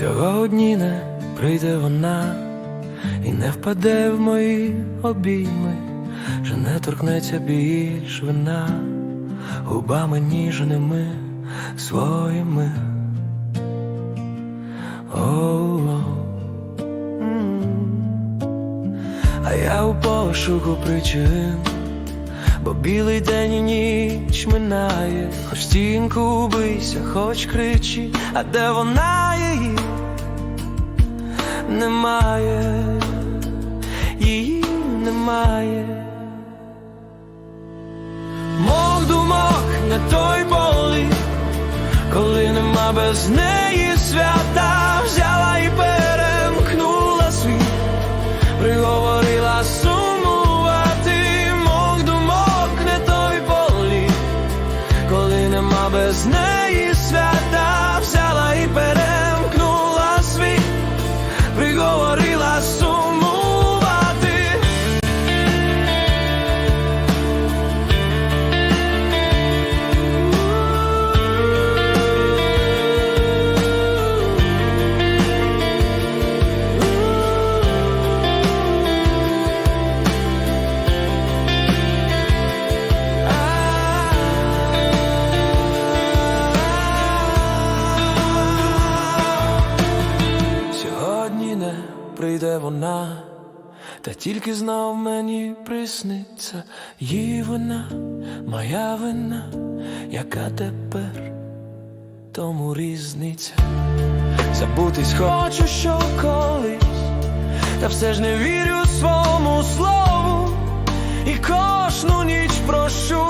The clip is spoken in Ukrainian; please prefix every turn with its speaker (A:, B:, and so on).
A: Сьогодні не прийде вона і не впаде в мої обійми, вже не торкнеться більш вина губами ніжними своїми. М. А я у пошуку причин, бо білий день і ніч минає, хоч стінку бийся, хоч кричи, а де вона її немає, її немає. Мов думок не той болі, коли нема без неї свята, без неї свята, взяла і перемкнула Прийде вона, та тільки знов мені присниться її вина, моя вина, яка тепер тому різниця. Забутись хочу, що колись, та все ж не вірю своєму слову, і кожну ніч прошу,